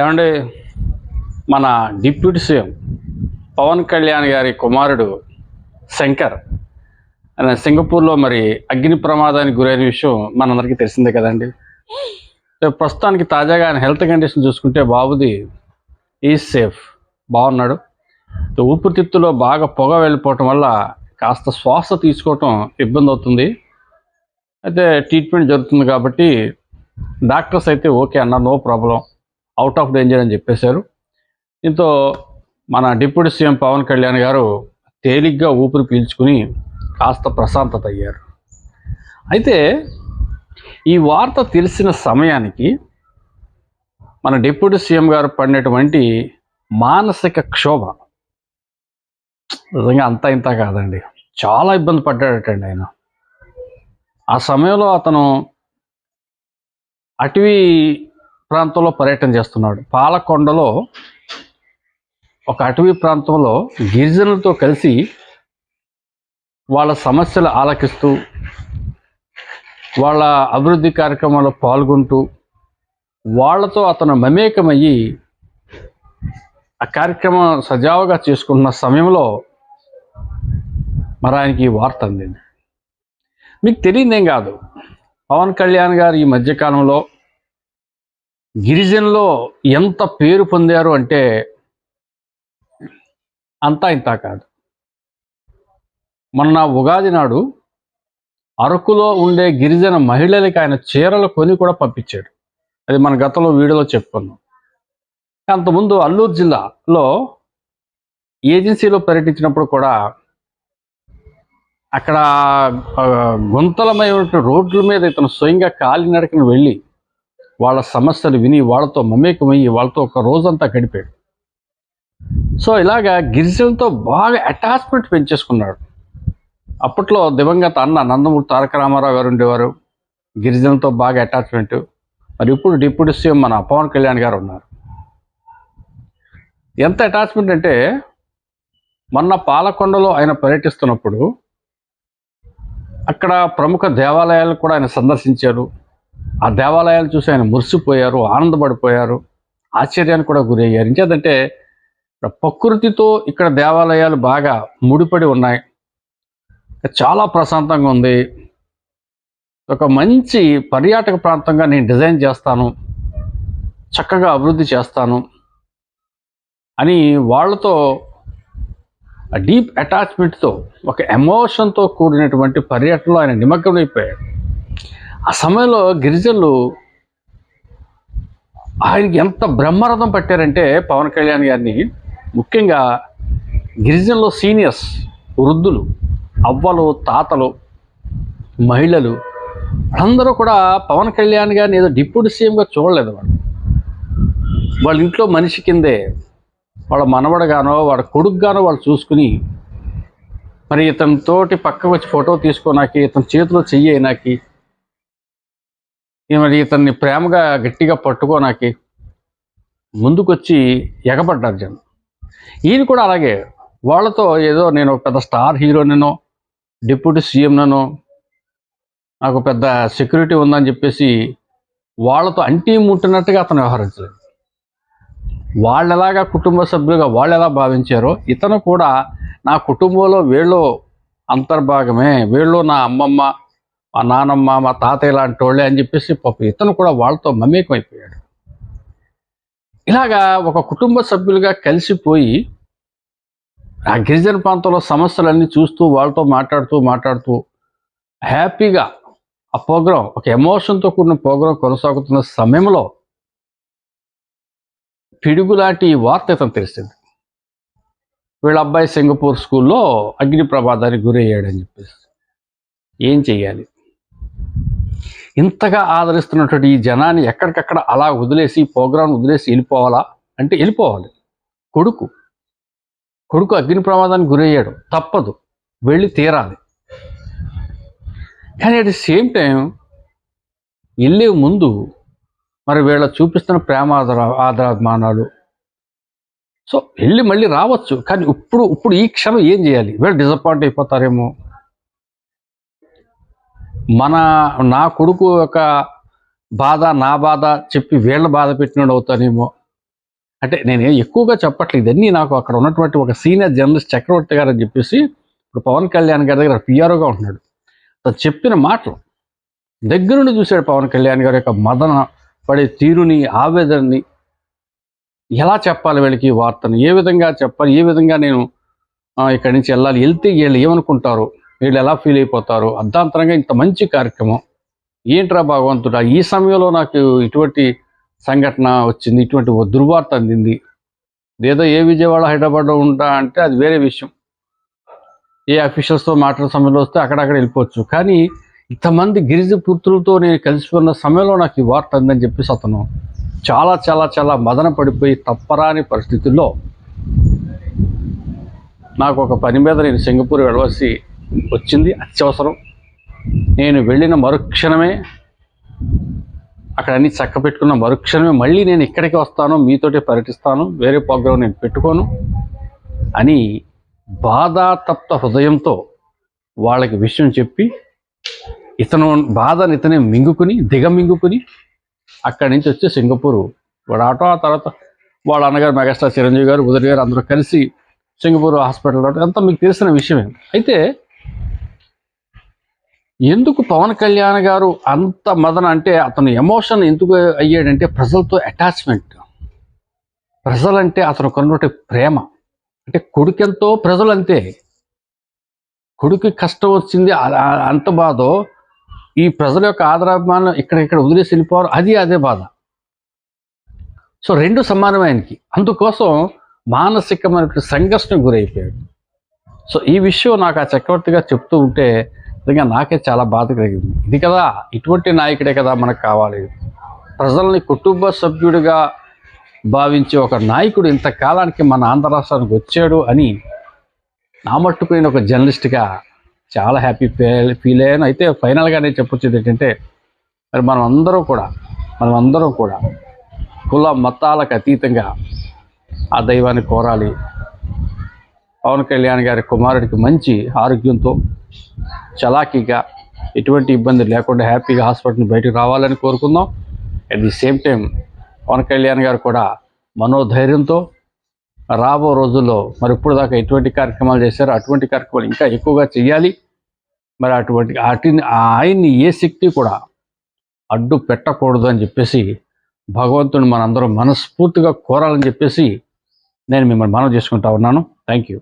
ఏమండి? మన deputy CM Pawan Kalyan గారి కుమారుడు శంకర్. సింగపూర్లో మరి అగ్ని ప్రమాదానికి గురైన విషయం మనందరికీ తెలిసిందే కదండి. ప్రస్తుతానికి తాజాగా ఆయన హెల్త్ కండిషన్ చూసుకుంటే బాబుది ఈజ్ సేఫ్ బాగున్నాడు. ఊపిరితిత్తులో బాగా పొగ వెళ్ళిపోవటం వల్ల కాస్త శ్వాస తీసుకోవటం ఇబ్బంది అవుతుంది. అయితే ట్రీట్మెంట్ జరుగుతుంది కాబట్టి డాక్టర్స్ అయితే ఓకే అన్న no problem. Out of danger అని చెప్పేశారు. దీంతో మన డిప్యూటీ సీఎం పవన్ కళ్యాణ్ గారు తేలిగ్గా ఊపిరి పీల్చుకుని కాస్త ప్రశాంతత అయ్యారు. అయితే ఈ వార్త తెలిసిన సమయానికి మన డిప్యూటీ సీఎం గారు పడినటువంటి మానసిక క్షోభ నిజంగా అంతా ఇంత కాదండి. చాలా ఇబ్బంది పడ్డాడటండి ఆయన. ఆ సమయంలో అతను అటవీ ప్రాంతంలో పర్యటన చేస్తున్నాడు. పాలకొండలో ఒక అటవీ ప్రాంతంలో గిరిజనులతో కలిసి వాళ్ళ సమస్యలు ఆలకిస్తూ వాళ్ళ అభివృద్ధి కార్యక్రమాల్లో పాల్గొంటూ వాళ్ళతో అతను మమేకమయ్యి ఆ కార్యక్రమం సజావుగా చేసుకుంటున్న సమయంలో మరి ఆయనకి ఈ వార్త అందింది. మీకు తెలియదేం కాదు. పవన్ కళ్యాణ్ గారు ఈ మధ్యకాలంలో గిరిజనులో ఎంత పేరు పొందారు అంటే అంతా ఇంత కాదు. మొన్న ఉగాది నాడు అరకులో ఉండే గిరిజన మహిళలకి ఆయన చీరలు కొని కూడా పంపించాడు. అది మన గతంలో వీడియోలో చెప్పుకున్నాం. అంతకుముందు అల్లూరు జిల్లాలో ఏజెన్సీలో పర్యటించినప్పుడు కూడా అక్కడ గుంతలమైనటువంటి రోడ్ల మీద ఇతను స్వయంగా కాలినడకన వెళ్ళి వాళ్ళ సమస్యలు విని వాళ్ళతో మమేకమయ్యి వాళ్ళతో ఒక రోజంతా గడిపాడు. సో ఇలాగా గిరిజనులతో బాగా అటాచ్మెంట్ పెంచేసుకున్నాడు. అప్పట్లో దివంగత అన్న నందమూరి తారక రామారావు గారు ఉండేవారు. గిరిజనులతో బాగా అటాచ్మెంట్ మరి ఇప్పుడు డిప్యూటీ సీఎం మన పవన్ కళ్యాణ్ గారు ఉన్నారు. ఎంత అటాచ్మెంట్ అంటే మొన్న పాలకొండలో ఆయన పర్యటిస్తున్నప్పుడు అక్కడ ప్రముఖ దేవాలయాలు కూడా ఆయన సందర్శించారు. ఆ దేవాలయాలు చూసి ఆయన మురిసిపోయారు ఆనందపడిపోయారు ఆశ్చర్యానికి కూడా గురయ్యారు. ఇంకేదంటే ప్రకృతితో ఇక్కడ దేవాలయాలు బాగా ముడిపడి ఉన్నాయి. చాలా ప్రశాంతంగా ఉంది. ఒక మంచి పర్యాటక ప్రాంతంగా నేను డిజైన్ చేస్తాను. చక్కగా అభివృద్ధి చేస్తాను అని వాళ్ళతో డీప్ అటాచ్మెంట్తో ఒక ఎమోషన్తో కూడినటువంటి పర్యటనలో ఆయన నిమగ్నమైపోయాడు ఆ సమయంలో గిరిజనులు ఆయనకి ఎంత బ్రహ్మరథం పట్టారంటే పవన్ కళ్యాణ్ గారిని ముఖ్యంగా గిరిజనులు సీనియర్స్ వృద్ధులు అవ్వలు తాతలు మహిళలు వాళ్ళందరూ కూడా పవన్ కళ్యాణ్ గారిని ఏదో డిప్యూటీ సీఎంగా చూడలేదు వాళ్ళు. వాళ్ళ ఇంట్లో మనిషి కిందే వాళ్ళ మనవడగానో వాళ్ళ కొడుకుగానో వాళ్ళు చూసుకుని మరి ఇతని తోటి పక్కకు వచ్చి ఫోటో తీసుకోనాకి ఇతని చేతిలో చెయ్యి అయినాకి మరి ఇతన్ని ప్రేమగా గట్టిగా పట్టుకోనాకి ముందుకొచ్చి ఎగబడ్డారు జనం. ఈయన కూడా అలాగే వాళ్ళతో ఏదో నేను ఒక పెద్ద స్టార్ హీరోనో డిప్యూటీ సీఎంనో నాకు పెద్ద సెక్యూరిటీ ఉందని చెప్పేసి వాళ్ళతో అంటీ ముట్టినట్టుగా అతను వ్యవహరించలేదు. వాళ్ళు ఎలాగా కుటుంబ సభ్యులుగా వాళ్ళు ఎలా భావించారో ఇతను కూడా నా కుటుంబంలో వీళ్ళు అంతర్భాగమే వీళ్ళు నా అమ్మమ్మ ఆ నానమ్మ మా తాతయ్య లాంటి వాళ్ళే అని చెప్పేసి పాప ఇతను కూడా వాళ్ళతో మమేకమైపోయాడు. ఇలాగా ఒక కుటుంబ సభ్యులుగా కలిసిపోయి ఆ గిరిజన ప్రాంతంలో సమస్యలన్నీ చూస్తూ వాళ్ళతో మాట్లాడుతూ మాట్లాడుతూ హ్యాపీగా ఆ ప్రోగ్రాం ఒక ఎమోషన్తో కూడిన ప్రోగ్రాం కొనసాగుతున్న సమయంలో పిడుగులాంటి ఈ వార్త ఇతను తెలిసింది. వీళ్ళ అబ్బాయి సింగపూర్ స్కూల్లో అగ్ని ప్రమాదానికి గురయ్యాడని చెప్పేసి. ఏం చెయ్యాలి? ఇంతగా ఆదరిస్తున్నటువంటి ఈ జనాన్ని ఎక్కడికక్కడ అలా వదిలేసి ప్రోగ్రాం వదిలేసి వెళ్ళిపోవాలా? అంటే వెళ్ళిపోవాలి. కొడుకు. కొడుకు అగ్ని ప్రమాదానికి గురయ్యాడు. తప్పదు. వెళ్ళి తీరాలి. కానీ అట్ ది సేమ్ టైం వెళ్ళే ముందు మరి వీళ్ళ చూపిస్తున్న ప్రేమ ఆదర ఆదరాభిమానాలు. సో వెళ్ళి మళ్ళీ రావచ్చు. కానీ ఇప్పుడు ఇప్పుడు ఈ క్షణం ఏం చేయాలి? వీళ్ళు డిసప్పాయింట్ అయిపోతారేమో. మన నా కొడుకు యొక్క బాధ నా బాధ చెప్పి వీళ్ళ బాధ పెట్టినోడు అవుతానేమో. అంటే నేను ఎక్కువగా చెప్పట్లేదు. ఇదన్నీ నాకు అక్కడ ఉన్నటువంటి ఒక సీనియర్ జర్నలిస్ట్ చక్రవర్తి గారు అని చెప్పేసి ఇప్పుడు పవన్ కళ్యాణ్ గారి దగ్గర పిఆర్ఓగా ఉంటున్నాడు. తను చెప్పిన మాటలు దగ్గరుండి చూశాడు పవన్ కళ్యాణ్ గారి యొక్క మదన పడే తీరుని ఆవేదనని. ఎలా చెప్పాలి వీళ్ళకి ఈ వార్తను? ఏ విధంగా చెప్పాలి? ఏ విధంగా నేను ఇక్కడి నుంచి వెళ్ళాలి? వెళ్తే వీళ్ళు ఏమనుకుంటారు? వీళ్ళు ఎలా ఫీల్ అయిపోతారు అర్ధాంతరంగా ఇంత మంచి కార్యక్రమం. ఏంట్రా భగవంతుడా ఈ సమయంలో నాకు ఇటువంటి సంఘటన వచ్చింది ఇటువంటి ఓ దుర్వార్త అందింది. ఏదో ఏ విజయవాడ హైదరాబాద్లో ఉంటా అంటే అది వేరే విషయం. ఏ అఫీషియల్స్తో మాట్లాడే సమయంలో వస్తే అక్కడక్కడ వెళ్ళిపోవచ్చు. కానీ ఇంతమంది గిరిజ పుత్రులతో నేను కలిసిపోయిన సమయంలో నాకు ఈ వార్త అందని చెప్పేసి అతను చాలా చాలా చాలా మదన పడిపోయి తప్పరాని పరిస్థితుల్లో నాకు ఒక పని మీద నేను సింగపూర్ వెళ్ళవలసి వచ్చింది అత్యవసరం. నేను వెళ్ళిన మరుక్షణమే అక్కడ అన్ని చక్క పెట్టుకున్న మరుక్షణమే మళ్ళీ నేను ఇక్కడికి వస్తాను మీతోటే పర్యటిస్తాను వేరే ప్రోగ్రాం నేను పెట్టుకోను అని బాధాతప్త హృదయంతో వాళ్ళకి విషయం చెప్పి ఇతను బాధని ఇతనే మింగుకుని దిగమింగుకుని అక్కడి నుంచి వచ్చి సింగపూరు వాడు ఆటో ఆ తర్వాత వాళ్ళ అన్నగారు మెగాస్టార్ చిరంజీవి గారు ఉదయ్ గారు అందరూ కలిసి సింగపూర్ హాస్పిటల్ రావడం అంతా మీకు తెలిసిన విషయమే. అయితే ఎందుకు పవన్ కళ్యాణ్ గారు అంత మదన అంటే అతను ఎమోషన్ ఎందుకు అయ్యాడంటే ప్రజలతో అటాచ్మెంట్. ప్రజలంటే అతను కొన్నటువంటి ప్రేమ. అంటే కొడుకెంతో ప్రజలంతే. కొడుకు కష్టం వచ్చింది అంత బాధో ఈ ప్రజల యొక్క ఆదరాభిమానం ఇక్కడ ఇక్కడ వదిలేసి వెళ్ళిపోవారు అది అదే బాధ. సో రెండు సమానం ఆయనకి. అందుకోసం మానసికమైన సంఘర్షణ గురైపోయాడు. సో ఈ విషయం నాకు ఆ చక్రవర్తిగా చెప్తూ ఉంటే నిజంగా నాకే చాలా బాధ కలిగింది. ఇది కదా ఇటువంటి నాయకుడే కదా మనకు కావాలి. ప్రజల్ని కుటుంబ సభ్యుడిగా భావించే ఒక నాయకుడు ఇంతకాలానికి మన ఆంధ్ర రాష్ట్రానికి వచ్చాడు అని నా మట్టుకు నేను ఒక జర్నలిస్ట్గా చాలా హ్యాపీ ఫీల్ ఫీల్ అయ్యాను. అయితే ఫైనల్గా నేను చెప్పొచ్చేది ఏంటంటే మరి మనం అందరం కూడా మనం అందరం కూడా కుల మతాలకు అతీతంగా ఆ దైవాన్ని కోరాలి. పవన్ కళ్యాణ్ గారి కుమారుడికి మంచి ఆరోగ్యంతో చలాకీగా ఎటువంటి ఇబ్బంది లేకుండా హ్యాపీగా హాస్పిటల్ బయటకు రావాలని కోరుకుందాం. At the same time Pawan Kalyan garu కూడా మనోధైర్యంతో రాబో రోజుల్లో మరి ఇప్పుడు దాకా ఎటువంటి కార్యక్రమాలు చేశారో అటువంటి కార్యక్రమాలు ఇంకా ఎక్కువగా చేయాలి మరి అటువంటి వాటిని ఆయన్ని ఏ శక్తి కూడా అడ్డు పెట్టకూడదు అని చెప్పేసి భగవంతుని మనందరం మనస్ఫూర్తిగా కోరాలని చెప్పేసి నేను మిమ్మల్ని మనవి చేసుకుంటా ఉన్నాను. Thank you